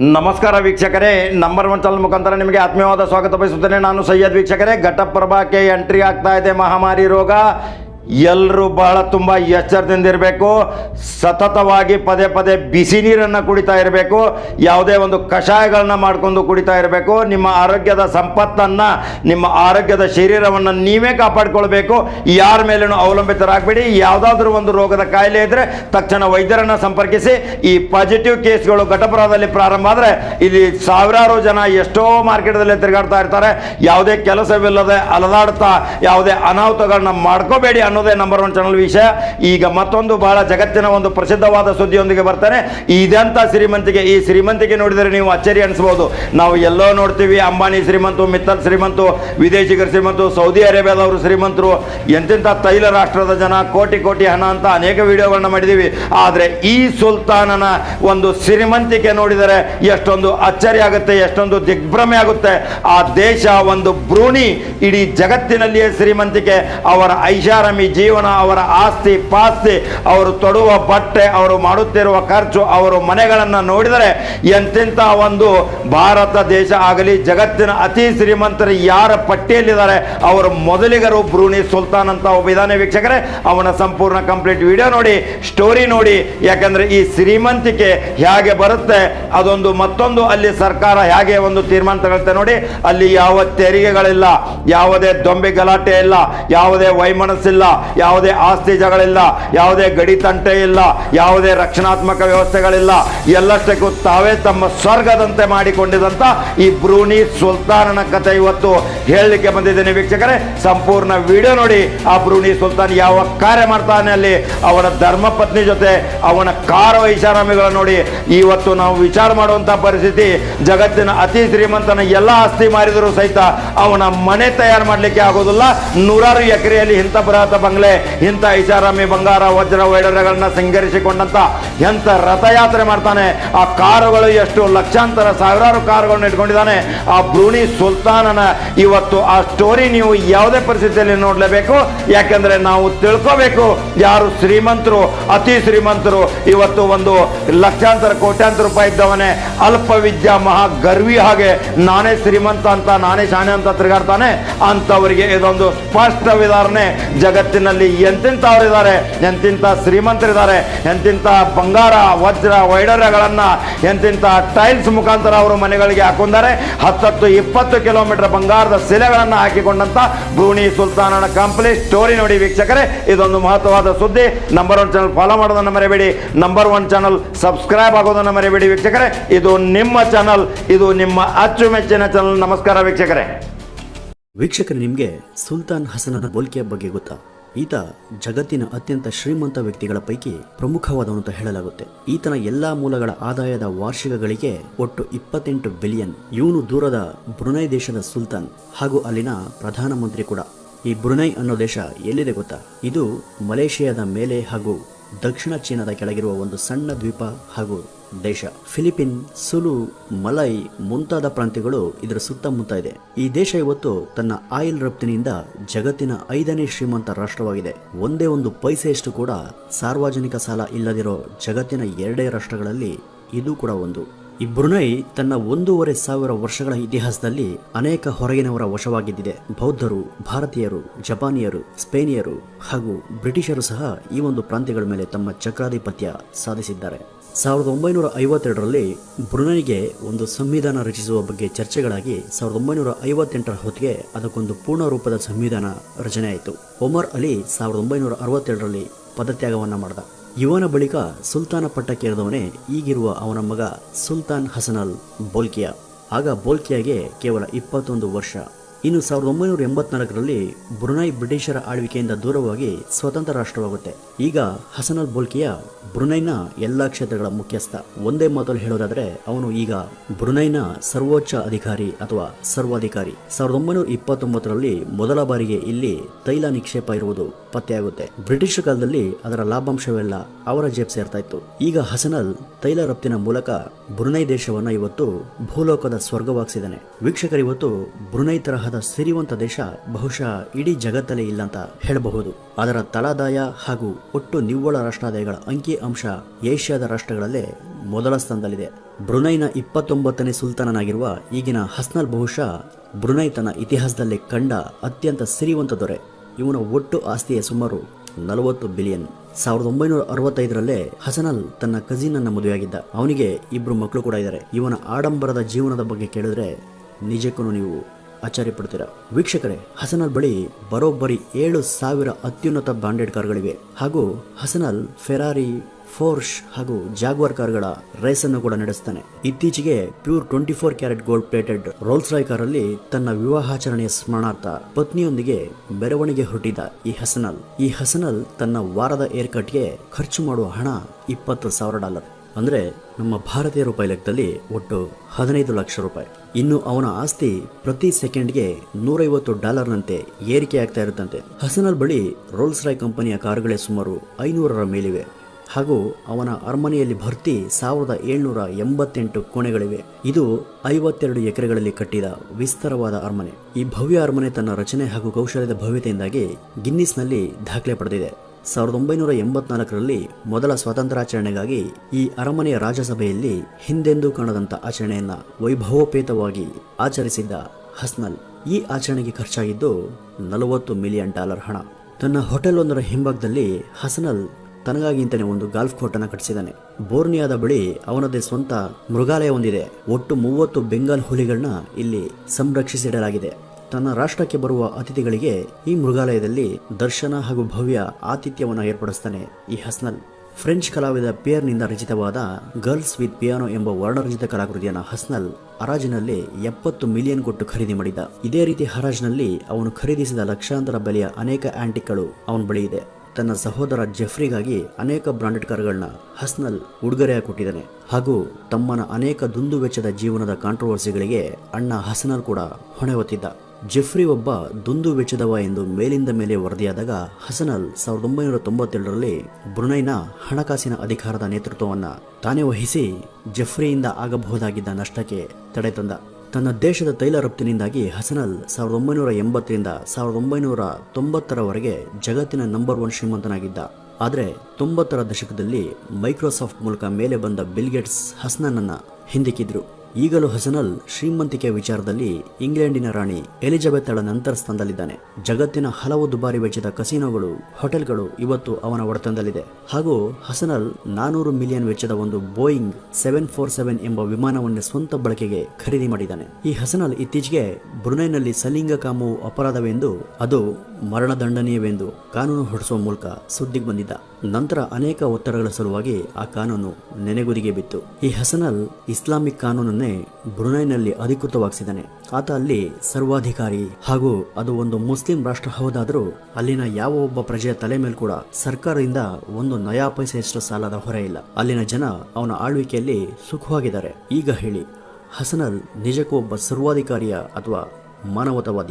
ನಮಸ್ಕಾರ ವೀಕ್ಷಕರೇ number one channel ಮುಖಾಂತರ ನಿಮಗೆ ಆತ್ಮೀಯವಾದ ಸ್ವಾಗತ ಬಯಸುತ್ತೇನೆ. ನಾನು ಸೈಯದ್ ವೀಕ್ಷಕರೇ ಘಟಪ್ರಭಾಕ್ಕೆ ಎಂಟ್ರಿ ಆಗ್ತಾ ಇದೆ. ಮಹಾಮಾರಿ ರೋಗ. ಎಲ್ಲರೂ ಬಹಳ ತುಂಬ ಎಚ್ಚರದಿಂದ ಇರಬೇಕು. ಸತತವಾಗಿ ಪದೇ ಪದೇ ಬಿಸಿ ನೀರನ್ನು ಕುಡಿತಾ ಇರಬೇಕು. ಯಾವುದೇ ಒಂದು ಕಷಾಯಗಳನ್ನ ಮಾಡ್ಕೊಂಡು ಕುಡಿತಾ ಇರಬೇಕು. ನಿಮ್ಮ ಆರೋಗ್ಯದ ಸಂಪತ್ತನ್ನು, ನಿಮ್ಮ ಆರೋಗ್ಯದ ಶರೀರವನ್ನು ನೀವೇ ಕಾಪಾಡಿಕೊಳ್ಬೇಕು. ಯಾರ ಮೇಲೂ ಅವಲಂಬಿತರಾಗಬೇಡಿ. ಯಾವುದಾದ್ರೂ ಒಂದು ರೋಗದ ಕಾಯಿಲೆ ಇದ್ದರೆ ತಕ್ಷಣ ವೈದ್ಯರನ್ನು ಸಂಪರ್ಕಿಸಿ. ಈ ಪಾಸಿಟಿವ್ ಕೇಸ್ಗಳು ಘಟಪುರದಲ್ಲಿ ಪ್ರಾರಂಭ ಆದರೆ ಇಲ್ಲಿ ಸಾವಿರಾರು ಜನ ಎಷ್ಟೋ ಮಾರ್ಕೆಟ್ದಲ್ಲಿ ತಿರುಗಾಡ್ತಾ ಇರ್ತಾರೆ. ಯಾವುದೇ ಕೆಲಸವಿಲ್ಲದೆ ಅಲದಾಡ್ತಾ, ಯಾವುದೇ ಅನಾಹುತಗಳನ್ನ ಮಾಡ್ಕೋಬೇಡಿ ಅನ್ನೋದೇ ನಂಬರ್ ಒನ್ ಚಾನಲ್ ವಿಷಯ. ಈಗ ಮತ್ತೊಂದು ಬಹಳ ಜಗತ್ತಿನ ಒಂದು ಪ್ರಸಿದ್ಧವಾದ ಸುದ್ದಿಯೊಂದಿಗೆ ಬರ್ತಾನೆ. ಇದೆಂತ ಶ್ರೀಮಂತಿಗೆ, ಈ ಶ್ರೀಮಂತಿಗೆ ನೋಡಿದರೆ ನೀವು ಅಚ್ಚರಿ ಅನಿಸ್ಬೋದು. ನಾವು ಎಲ್ಲೋ ನೋಡ್ತೀವಿ, ಅಂಬಾನಿ ಶ್ರೀಮಂತು, ಮಿತ್ತಲ್ ಶ್ರೀಮಂತು, ವಿದೇಶಿಗರ ಶ್ರೀಮಂತು, ಸೌದಿ ಅರೇಬಿಯಾದವರು ಶ್ರೀಮಂತರು. ಎಂತೆಂಥ ತೈಲ ರಾಷ್ಟ್ರದ ಜನ, ಕೋಟಿ ಕೋಟಿ ಹಣ ಅಂತ ಅನೇಕ ವಿಡಿಯೋಗಳನ್ನ ಮಾಡಿದ್ದೀವಿ ಆದರೆ ಈ ಸುಲ್ತಾನನ ಒಂದು ಶ್ರೀಮಂತಿಕೆ ನೋಡಿದರೆ ಎಷ್ಟೊಂದು ಅಚ್ಚರಿ ಆಗುತ್ತೆ, ಎಷ್ಟೊಂದು ದಿಗ್ಭ್ರಮೆ ಆಗುತ್ತೆ. ಆ ದೇಶ ಒಂದು ಭ್ರೂಣಿ, ಇಡೀ ಜಗತ್ತಿನಲ್ಲಿಯೇ ಶ್ರೀಮಂತಿಕೆ, ಅವರ ಐಷಾರಾಮಿ ಜೀವನ, ಅವರ ಆಸ್ತಿ, ಪಾಸ್ತಿ, ಅವರು ತೊಡುವ ಬಟ್ಟೆ, ಅವರು ಮಾಡುತ್ತಿರುವ ಖರ್ಚು, ಅವರು ಮನೆಗಳನ್ನು ನೋಡಿದರೆ ಎಂತೆಂಥ ಒಂದು ಭಾರತ ದೇಶ ಆಗಲಿ, ಜಗತ್ತಿನ ಅತಿ ಶ್ರೀಮಂತರು ಯಾರ ಪಟ್ಟಿಯಲ್ಲಿದ್ದಾರೆ, ಅವರು ಮೊದಲಿಗರು ಬ್ರೂನಿ ಸುಲ್ತಾನ್ ಅಂತ ಒಬ್ಬ ಇದಾನೆ ವೀಕ್ಷಕರೇ. ಅವನ ಸಂಪೂರ್ಣ ಕಂಪ್ಲೀಟ್ ವಿಡಿಯೋ ನೋಡಿ, ಸ್ಟೋರಿ ನೋಡಿ, ಯಾಕಂದ್ರೆ ಈ ಶ್ರೀಮಂತಿಕೆ ಹೇಗೆ ಬರುತ್ತೆ, ಅದೊಂದು ಮತ್ತೊಂದು ಅಲ್ಲಿ ಸರ್ಕಾರ ಹೇಗೆ ಒಂದು ತೀರ್ಮಾನ ತಗೊಳ್ತೆ ನೋಡಿ, ಅಲ್ಲಿ ಯಾವ ತೆರಿಗೆಗಳಿಲ್ಲ, ಯಾವುದೇ ದೊಂಬೆ ಗಲಾಟೆ ಇಲ್ಲ, ಯಾವುದೇ ವೈಮನಸ್ಸಿಲ್ಲ ಯಾವುದೇ ಆಸ್ತಿ ಜಗಳಿಲ್ಲ, ಯಾವುದೇ ಗಡಿ ತಂಟೆ ಇಲ್ಲ, ಯಾವುದೇ ರಕ್ಷಣಾತ್ಮಕ ವ್ಯವಸ್ಥೆಗಳಿಲ್ಲ. ಎಲ್ಲಷ್ಟಕ್ಕೂ ತಾವೇ ತಮ್ಮ ಸ್ವರ್ಗದಂತೆ ಮಾಡಿಕೊಂಡಿದಂತ ಈ ಬ್ರೂನಿ ಸುಲ್ತಾನನ ಕಥೆ ಇವತ್ತು ಹೇಳಲಿಕ್ಕೆ ಬಂದಿದ್ದೇನೆ ವೀಕ್ಷಕರೇ. ಸಂಪೂರ್ಣ ವಿಡಿಯೋ ನೋಡಿ, ಆ ಬ್ರೂನಿ ಸುಲ್ತಾನ್ ಯಾವ ಕಾರ್ಯ ಮಾಡ್ತಾನೆ ಅಲ್ಲಿ, ಅವನ ಧರ್ಮಪತ್ನಿ ಜೊತೆ, ಅವನ ಕಾರ ಐಷಾರಾಮಿಗಳನ್ನು ನೋಡಿ ಇವತ್ತು ನಾವು ವಿಚಾರ ಮಾಡುವಂತ ಪರಿಸ್ಥಿತಿ, ಜಗತ್ತಿನ ಅತಿ ಶ್ರೀಮಂತನ ಎಲ್ಲ ಆಸ್ತಿ ಮಾರಿದರೂ ಸಹಿತ ಅವನ ಮನೆ ತಯಾರು ಮಾಡಲಿಕ್ಕೆ ಆಗೋದಿಲ್ಲ ನೂರಾರು ಎಕರೆಯಲ್ಲಿ ಇಂಥ ಬೃಹತ್ ಬಂಗ್ಲೆ. ಇಂಥ ಐಷಾರಾಮಿ ಬಂಗಾರ, ವಜ್ರ ವೈಡರಗಳನ್ನ ಸಿಂಗರಿಸಿಕೊಂಡಂತ ಎಂಥ ರಥಯಾತ್ರೆ ಮಾಡ್ತಾನೆ. ಆ ಕಾರುಗಳು ಎಷ್ಟು ಲಕ್ಷಾಂತರ, ಸಾವಿರಾರು ಕಾರುಗಳನ್ನ ಇಟ್ಕೊಂಡಿದ್ದಾನೆ. ಆ ಬ್ರೂಣಿ ಸುಲ್ತಾನನ ಇವತ್ತು ಆ ಸ್ಟೋರಿ ನೀವು ಯಾವುದೇ ಪರಿಸ್ಥಿತಿಯಲ್ಲಿ ನೋಡಲೇಬೇಕು. ಯಾಕೆಂದ್ರೆ ನಾವು ತಿಳ್ಕೋಬೇಕು ಯಾರು ಶ್ರೀಮಂತರು, ಅತಿ ಶ್ರೀಮಂತರು. ಇವತ್ತು ಒಂದು ಲಕ್ಷಾಂತರ, ಕೋಟ್ಯಾಂತರ ರೂಪಾಯಿ ಇದ್ದವನೇ ಅಲ್ಪ ವಿದ್ಯಾ ಮಹಾ ಗರ್ವಿ ಹಾಗೆ ನಾನೇ ಶ್ರೀಮಂತ ಅಂತ, ನಾನೇ ಶಾಣೆ ಅಂತ ತಿರುಗಾಡ್ತಾನೆ. ಅಂತವರಿಗೆ ಇದೊಂದು ಸ್ಪಷ್ಟ ವಿಧಾರಣೆ. ಜಗತ್ತಿನಲ್ಲಿ ಎಂತೆಂಥವ್ರಿದ್ದಾರೆ, ಎಂತಿಂಥ ಶ್ರೀಮಂತರಿದ್ದಾರೆ, ಎಂತಿಂಥ ಬಂಗಾರ, ವಜ್ರ ವೈಡರ್ಯಗಳನ್ನ ಎಂತಿಂಥ ಟೈಲ್ಸ್ ಮುಖಾಂತರ ಅವರು ಮನೆಗಳಿಗೆ ಹಾಕೊಂಡಾರೆ ಹತ್ತತ್ತು ಇಪ್ಪತ್ತು ಕಿಲೋಮೀಟರ್ ಬಂಗಾರದ ಶಿಲೆಗಳನ್ನು ಹಾಕಿಕೊಂಡಂತ ಬ್ರೂನಿ ಸುಲ್ತಾನನ ಕಂಪ್ಲೀಟ್ ಸ್ಟೋರಿ ನೋಡಿ ವೀಕ್ಷಕರೇ, ಇದೊಂದು ಮಹತ್ವವಾದ ಸುದ್ದಿ. ನಂಬರ್ ಒನ್ ಚಾನಲ್ ಫಾಲೋ ಮಾಡೋದನ್ನು ಮರೆಯಬೇಡಿ ನಂಬರ್ ಒನ್ ಚಾನಲ್ ಸಬ್ಸ್ಕ್ರೈಬ್ ಆಗೋದನ್ನು ಮರೆಯಬೇಡಿ ವೀಕ್ಷಕರೇ. ಇದು ನಿಮ್ಮ ಚಾನಲ್ ಇದು ನಿಮ್ಮ ಅಚ್ಚುಮೆಚ್ಚಿನ ಚಾನಲ್ ನಮಸ್ಕಾರ ವೀಕ್ಷಕರೇ. ವೀಕ್ಷಕರು, ನಿಮಗೆ ಸುಲ್ತಾನ್ ಹಸನನ ಬೋಲ್ಕಿಯ ಬಗ್ಗೆ ಗೊತ್ತಾ? ಈತ ಜಗತ್ತಿನ ಅತ್ಯಂತ ಶ್ರೀಮಂತ ವ್ಯಕ್ತಿಗಳ ಪೈಕಿ ಪ್ರಮುಖವಾದವನು ಅಂತ ಹೇಳಲಾಗುತ್ತೆ. ಈತನ ಎಲ್ಲಾ ಮೂಲಗಳ ಆದಾಯದ ವಾರ್ಷಿಕಗಳಿಗೆ ಒಟ್ಟು ಇಪ್ಪತ್ತೆಂಟು ಬಿಲಿಯನ್ ಇವನು ದೂರದ ಬ್ರುನೈ ದೇಶದ ಸುಲ್ತಾನ್ ಹಾಗೂ ಅಲ್ಲಿನ ಪ್ರಧಾನಮಂತ್ರಿ ಕೂಡ. ಈ ಬ್ರುನೈ ಅನ್ನೋ ದೇಶ ಎಲ್ಲಿದೆ ಗೊತ್ತಾ? ಇದು ಮಲೇಷಿಯಾದ ಮೇಲೆ ಹಾಗೂ ದಕ್ಷಿಣ ಚೀನಾದ ಕೆಳಗಿರುವ ಒಂದು ಸಣ್ಣ ದ್ವೀಪ ಹಾಗೂ ದೇಶ. ಫಿಲಿಪಿನ್, ಸುಲು, ಮಲೈ ಮುಂತಾದ ಪ್ರಾಂತ್ಯಗಳು ಇದರ ಸುತ್ತಮುತ್ತ ಇದೆ. ಈ ದೇಶ ಇವತ್ತು ತನ್ನ ಆಯಿಲ್ ರಫ್ತಿನಿಂದ ಜಗತ್ತಿನ ಐದನೇ ಶ್ರೀಮಂತ ರಾಷ್ಟ್ರವಾಗಿದೆ. ಒಂದೇ ಒಂದು ಪೈಸೆಯಷ್ಟು ಕೂಡ ಸಾರ್ವಜನಿಕ ಸಾಲ ಇಲ್ಲದಿರೋ ಜಗತ್ತಿನ ಎರಡೇ ರಾಷ್ಟ್ರಗಳಲ್ಲಿ ಇದು ಕೂಡ ಒಂದು. ಈ ಬ್ರುನೈ ತನ್ನ ಒಂದೂವರೆ ಸಾವಿರ ವರ್ಷಗಳ ಇತಿಹಾಸದಲ್ಲಿ ಅನೇಕ ಹೊರಗಿನವರ ವಶವಾಗಿದ್ದಿದೆ. ಬೌದ್ಧರು, ಭಾರತೀಯರು, ಜಪಾನಿಯರು, ಸ್ಪೇನಿಯರು ಹಾಗೂ ಬ್ರಿಟಿಷರು ಸಹ ಈ ಒಂದು ಪ್ರಾಂತ್ಯಗಳ ಮೇಲೆ ತಮ್ಮ ಚಕ್ರಾಧಿಪತ್ಯ ಸಾಧಿಸಿದ್ದಾರೆ. ಸಾವಿರದ ಒಂಬೈನೂರ ಐವತ್ತೆರಡರಲ್ಲಿ ಬ್ರುನೈಗೆ ಒಂದು ಸಂವಿಧಾನ ರಚಿಸುವ ಬಗ್ಗೆ ಚರ್ಚೆಗಳಾಗಿ ಸಾವಿರದ ಒಂಬೈನೂರ ಐವತ್ತೆಂಟರ ಹೊತ್ತಿಗೆ ಅದಕ್ಕೊಂದು ಪೂರ್ಣ ರೂಪದ ಸಂವಿಧಾನ ರಚನೆಯಾಯಿತು ಒಮರ್ ಅಲಿ ಸಾವಿರದ ಒಂಬೈನೂರ ಅರವತ್ತೆರಡರಲ್ಲಿ ಪದತ್ಯಾಗವನ್ನು ಮಾಡಿದ. ಇವನ ಬಳಿಕ ಸುಲ್ತಾನ ಪಟ್ಟಕ್ಕೇರಿದವನೇ ಈಗಿರುವ ಅವನ ಮಗ ಸುಲ್ತಾನ್ ಹಸನಲ್ ಬೋಲ್ಕಿಯಾ. ಆಗ ಬೋಲ್ಕಿಯಾಗೆ ಕೇವಲ ಇಪ್ಪತ್ತೊಂದು ವರ್ಷ. ಇನ್ನು ಸಾವಿರದ ಒಂಬೈನೂರ ಎಂಬತ್ನಾಲ್ಕರಲ್ಲಿ ಬ್ರುನೈ ಬ್ರಿಟಿಷರ ಆಳ್ವಿಕೆಯಿಂದ ದೂರವಾಗಿ ಸ್ವತಂತ್ರ ರಾಷ್ಟ್ರವಾಗುತ್ತೆ. ಈಗ ಹಸನಲ್ ಬೋಲ್ಕಿಯ ಬ್ರುನೈನ ಎಲ್ಲಾ ಕ್ಷೇತ್ರಗಳ ಮುಖ್ಯಸ್ಥ. ಒಂದೇ ಮಾತಲ್ಲಿ ಹೇಳೋದಾದ್ರೆ, ಅವನು ಈಗ ಬ್ರುನೈನ ಸರ್ವೋಚ್ಚ ಅಧಿಕಾರಿ ಅಥವಾ ಸರ್ವಾಧಿಕಾರಿ. ಸಾವಿರದ ಒಂಬೈನೂರ ಇಪ್ಪತ್ತೊಂಬತ್ತರಲ್ಲಿ ಮೊದಲ ಬಾರಿಗೆ ಇಲ್ಲಿ ತೈಲ ನಿಕ್ಷೇಪ ಇರುವುದು ಪತ್ತೆಯಾಗುತ್ತೆ. ಬ್ರಿಟಿಷ್ ಕಾಲದಲ್ಲಿ ಅದರ ಲಾಭಾಂಶವೆಲ್ಲ ಅವರ ಜೇಬ್ ಸೇರ್ತಾ ಇತ್ತು. ಈಗ ಹಸನಲ್ ತೈಲ ರಫ್ತಿನ ಮೂಲಕ ಬ್ರುನೈ ದೇಶವನ್ನ ಇವತ್ತು ಭೂಲೋಕದ ಸ್ವರ್ಗವಾಗಿಸಿದ್ದಾನೆ. ವೀಕ್ಷಕರು ಇವತ್ತು ಬ್ರುನೈ ತರಹದ ಇಂತಹದ ಸಿರಿವಂತ ದೇಶ ಬಹುಶಃ ಇಡೀ ಜಗತ್ತಲ್ಲೇ ಇಲ್ಲ ಅಂತ ಹೇಳಬಹುದು. ಅದರ ತಲಾದಾಯ ಹಾಗೂ ಒಟ್ಟು ನಿವ್ವಳ ರಾಷ್ಟ್ರಾದಾಯಗಳ ಅಂಕಿ ಅಂಶ ಏಷ್ಯಾದ ರಾಷ್ಟ್ರಗಳಲ್ಲೇ ಮೊದಲ ಸ್ಥಾನದಲ್ಲಿದೆ. ಬ್ರುನೈನ ಇಪ್ಪತ್ತೊಂಬತ್ತನೇ ಸುಲ್ತಾನನಾಗಿರುವ ಈಗಿನ ಹಸ್ನಲ್ ಬಹುಶಃ ಬ್ರುನೈ ತನ್ನ ಇತಿಹಾಸದಲ್ಲಿ ಕಂಡ ಅತ್ಯಂತ ಸಿರಿವಂತ ದೊರೆ. ಇವನ ಒಟ್ಟು ಆಸ್ತಿಯ ಸುಮಾರು ನಲವತ್ತು ಬಿಲಿಯನ್. ಸಾವಿರದ ಒಂಬೈನೂರ ಅರವತ್ತೈದರಲ್ಲೇ ಹಸನಲ್ ತನ್ನ ಕಸಿನ್ ಅನ್ನ ಮದುವೆಯಾಗಿದ್ದ. ಅವನಿಗೆ ಇಬ್ರು ಮಕ್ಕಳು ಕೂಡ ಇದ್ದಾರೆ. ಇವನ ಆಡಂಬರದ ಜೀವನದ ಬಗ್ಗೆ ಕೇಳಿದ್ರೆ ನಿಜಕ್ಕೂ ನೀವು ಆಶ್ಚರ್ಯ ಪಡ್ತೀರಾ ವೀಕ್ಷಕರೇ ಹಸನಲ್ ಬಳಿ ಬರೋಬ್ಬರಿ ಏಳು ಸಾವಿರ ಅತ್ಯುನ್ನತ ಬ್ರಾಂಡೆಡ್ ಕಾರ್ಗಳಿವೆ. ಹಾಗೂ ಹಸನಲ್ ಫೆರಾರಿ, ಫೋರ್ಶ್ ಹಾಗೂ ಜಾಗ್ವಾರ್ ಕಾರ್ಗಳ ರೇಸ್ ಅನ್ನು ಕೂಡ ನಡೆಸ್ತಾನೆ. ಇತ್ತೀಚೆಗೆ pure twenty four carat gold plated Rolls Royce ಕಾರಲ್ಲಿ ತನ್ನ ವಿವಾಹಾಚರಣೆಯ ಸ್ಮರಣಾರ್ಥ ಪತ್ನಿಯೊಂದಿಗೆ ಮೆರವಣಿಗೆ ಹೊರಟಿದ್ದ ಈ ಹಸನಲ್ ಈ ಹಸನಲ್ ತನ್ನ ವಾರದ ಏರ್ಕಟ್ಗೆ ಖರ್ಚು ಮಾಡುವ ಹಣ ಇಪ್ಪತ್ತು ಸಾವಿರ ಡಾಲರ್. ಅಂದ್ರೆ ನಮ್ಮ ಭಾರತೀಯ ರೂಪಾಯಿ ಲೆಕ್ಕದಲ್ಲಿ ಒಟ್ಟು ಹದಿನೈದು ಲಕ್ಷ ರೂಪಾಯಿ. ಇನ್ನು ಅವನ ಆಸ್ತಿ ಪ್ರತಿ ಸೆಕೆಂಡ್ಗೆ ನೂರೈವತ್ತು ಡಾಲರ್ನಂತೆ ಏರಿಕೆ ಆಗ್ತಾ ಇರುತ್ತಂತೆ. ಹಸನಲ್ ಬಳಿ ರೋಲ್ಸ್ ರಾಯ್ ಕಂಪನಿಯ ಕಾರುಗಳೇ ಸುಮಾರು ಐನೂರರ ಮೇಲಿವೆ. ಹಾಗೂ ಅವನ ಅರಮನೆಯಲ್ಲಿ ಭರ್ತಿ ಸಾವಿರದ ಏಳ್ನೂರ ಎಂಬತ್ತೆಂಟು ಕೋಣೆಗಳಿವೆ. ಇದು ಐವತ್ತೆರಡು ಎಕರೆಗಳಲ್ಲಿ ಕಟ್ಟಿದ ವಿಸ್ತಾರವಾದ ಅರಮನೆ. ಈ ಭವ್ಯ ಅರಮನೆ ತನ್ನ ರಚನೆ ಹಾಗೂ ಕೌಶಲ್ಯದ ಭವ್ಯತೆಯಿಂದಾಗಿ ಗಿನ್ನಿಸ್ನಲ್ಲಿ ದಾಖಲೆ ಪಡೆದಿದೆ. ಸಾವಿರದ ಒಂಬೈನೂರ ಎಂಬತ್ನಾಲ್ಕರಲ್ಲಿ ಮೊದಲ ಸ್ವಾತಂತ್ರ್ಯಾಚರಣೆಗಾಗಿ ಈ ಅರಮನೆಯ ರಾಜಸಭೆಯಲ್ಲಿ ಹಿಂದೆಂದೂ ಕಾಣದಂತ ಆಚರಣೆಯನ್ನು ವೈಭವೋಪೇತವಾಗಿ ಆಚರಿಸಿದ್ದ ಹಸ್ನಲ್. ಈ ಆಚರಣೆಗೆ ಖರ್ಚಾಗಿದ್ದು ನಲವತ್ತು ಮಿಲಿಯನ್ ಡಾಲರ್ ಹಣ. ತನ್ನ ಹೋಟೆಲ್ ಒಂದರ ಹಿಂಭಾಗದಲ್ಲಿ ಹಸನಲ್ ತನಗಾಗಿಂತಲೇ ಒಂದು ಗಾಲ್ಫ್ ಕೋರ್ಟ್ ಅನ್ನು ಕಟ್ಟಿಸಿದ್ದಾನೆ. ಬೋರ್ನಿಯಾದ ಬಳಿ ಅವನದೇ ಸ್ವಂತ ಮೃಗಾಲಯ ಹೊಂದಿದೆ ಒಟ್ಟು ಮೂವತ್ತು ಬೆಂಗಾಲ್ ಹುಲಿಗಳನ್ನ ಇಲ್ಲಿ ಸಂರಕ್ಷಿಸಿಡಲಾಗಿದೆ. ತನ್ನ ರಾಷ್ಟ್ರಕ್ಕೆ ಬರುವ ಅತಿಥಿಗಳಿಗೆ ಈ ಮೃಗಾಲಯದಲ್ಲಿ ದರ್ಶನ ಹಾಗೂ ಭವ್ಯ ಆತಿಥ್ಯವನ್ನು ಏರ್ಪಡಿಸ್ತಾನೆ ಈ ಹಸ್ನಲ್. ಫ್ರೆಂಚ್ ಕಲಾವಿದ ಪಿಯರ್ನಿಂದ ರಚಿತವಾದ ಗರ್ಲ್ಸ್ ವಿತ್ ಪಿಯಾನೋ ಎಂಬ ವರ್ಣರಂಜಿತ ಕಲಾಕೃತಿಯನ್ನು ಹಸ್ನಲ್ ಹರಾಜಿನಲ್ಲಿ ಎಪ್ಪತ್ತು ಮಿಲಿಯನ್ ಕೊಟ್ಟು ಖರೀದಿ ಮಾಡಿದ್ದ ಇದೇ ರೀತಿ ಹರಾಜ್ನಲ್ಲಿ ಅವನು ಖರೀದಿಸಿದ ಲಕ್ಷಾಂತರ ಬೆಲೆಯ ಅನೇಕ ಆಂಟಿಕ್ಗಳು ಅವನ ಬಳಿ ಇದೆ. ತನ್ನ ಸಹೋದರ ಜೆಫ್ರಿಗಾಗಿ ಅನೇಕ ಬ್ರಾಂಡೆಡ್ ಕಾರ್ಗಳನ್ನ ಹಸ್ನಲ್ ಉಡುಗೊರೆಯಾಗಿ ಕೊಟ್ಟಿದ್ದಾನೆ. ಹಾಗೂ ತಮ್ಮನ ಅನೇಕ ದುಂದು ವೆಚ್ಚದ ಜೀವನದ ಕಾಂಟ್ರವರ್ಸಿಗಳಿಗೆ ಅಣ್ಣ ಹಸನಲ್ ಕೂಡ ಹೊಣೆ ಹೊತ್ತಿದ್ದ. ಜೆಫ್ರಿ ಒಬ್ಬ ದುಂದು ವೆಚ್ಚದವ ಎಂದು ಮೇಲಿಂದ ಮೇಲೆ ವರದಿಯಾದಾಗ ಹಸನಲ್ ಸಾವಿರದ ಒಂಬೈನೂರ ತೊಂಬತ್ತೇಳರಲ್ಲಿ ಬ್ರುನೈನ ಹಣಕಾಸಿನ ಅಧಿಕಾರದ ನೇತೃತ್ವವನ್ನು ತಾನೇ ವಹಿಸಿ ಜೆಫ್ರಿಯಿಂದ ಆಗಬಹುದಾಗಿದ್ದ ನಷ್ಟಕ್ಕೆ ತಡೆ ತಂದ. ತನ್ನ ದೇಶದ ತೈಲ ರಫ್ತಿನಿಂದಾಗಿ ಹಸನಲ್ ಸಾವಿರದ ಒಂಬೈನೂರ ಎಂಬತ್ತರಿಂದ ಸಾವಿರದ ಒಂಬೈನೂರ ತೊಂಬತ್ತರವರೆಗೆ ಜಗತ್ತಿನ ನಂಬರ್ ಒನ್ ಶ್ರೀಮಂತನಾಗಿದ್ದ. ಆದರೆ ತೊಂಬತ್ತರ ದಶಕದಲ್ಲಿ ಮೈಕ್ರೋಸಾಫ್ಟ್ ಮೂಲಕ ಮೇಲೆ ಬಂದ ಬಿಲ್ಗೇಟ್ಸ್ ಹಸನನನ್ನು ಹಿಂದಿಕ್ಕಿದ್ರು. ಈಗಲೂ ಹಸನಲ್ ಶ್ರೀಮಂತಿಕೆ ವಿಚಾರದಲ್ಲಿ ಇಂಗ್ಲೆಂಡಿನ ರಾಣಿ ಎಲಿಜಬೆತ್ಳ ನಂತರ ಸ್ಥಾನದಲ್ಲಿದ್ದಾನೆ. ಜಗತ್ತಿನ ಹಲವು ದುಬಾರಿ ವೆಚ್ಚದ ಕಸಿನೋಗಳು, ಹೋಟೆಲ್ಗಳು ಇವತ್ತು ಅವನ ಒಡೆತನದಲ್ಲಿದೆ. ಹಾಗೂ ಹಸನಲ್ ನಾನೂರು ಮಿಲಿಯನ್ ವೆಚ್ಚದ ಒಂದು ಬೋಯಿಂಗ್ ಸೆವೆನ್ ಫೋರ್ ಸೆವೆನ್ ಎಂಬ ವಿಮಾನವನ್ನು ಸ್ವಂತ ಬಳಕೆಗೆ ಖರೀದಿ ಮಾಡಿದ್ದಾನೆ. ಈ ಹಸನಲ್ ಇತ್ತೀಚೆಗೆ ಬ್ರುನೈನಲ್ಲಿ ಸಲಿಂಗ ಕಾಮವು ಅಪರಾಧವೆಂದು, ಅದು ಮರಣದಂಡನೀಯವೆಂದು ಕಾನೂನು ಹೊರಡಿಸುವ ಮೂಲಕ ಸುದ್ದಿಗೆ ಬಂದಿದ್ದ. ನಂತರ ಅನೇಕ ಒತ್ತಡಗಳ ಸಲುವಾಗಿ ಆ ಕಾನೂನು ನೆನೆಗುದಿಗೆ ಬಿತ್ತು. ಈ ಹಸನಲ್ ಇಸ್ಲಾಮಿಕ್ ಕಾನೂನನ್ನೇ ಬ್ರುನೈನಲ್ಲಿ ಅಧಿಕೃತವಾಗಿಸಿದ್ದಾನೆ. ಆತ ಅಲ್ಲಿ ಸರ್ವಾಧಿಕಾರಿ ಹಾಗೂ ಅದು ಒಂದು ಮುಸ್ಲಿಂ ರಾಷ್ಟ್ರ ಹೌದಾದರೂ ಅಲ್ಲಿನ ಯಾವ ಒಬ್ಬ ಪ್ರಜೆಯ ತಲೆ ಮೇಲೆ ಕೂಡ ಸರ್ಕಾರದಿಂದ ಒಂದು ನಯಾ ಪೈಸೆಯಷ್ಟು ಸಾಲದ ಹೊರೆ ಇಲ್ಲ. ಅಲ್ಲಿನ ಜನ ಅವನ ಆಳ್ವಿಕೆಯಲ್ಲಿ ಸುಖವಾಗಿದ್ದಾರೆ. ಈಗ ಹೇಳಿ, ಹಸನಲ್ ನಿಜಕ್ಕೂ ಒಬ್ಬ ಸರ್ವಾಧಿಕಾರಿಯ ಅಥವಾ ಮಾನವತಾವಾದಿ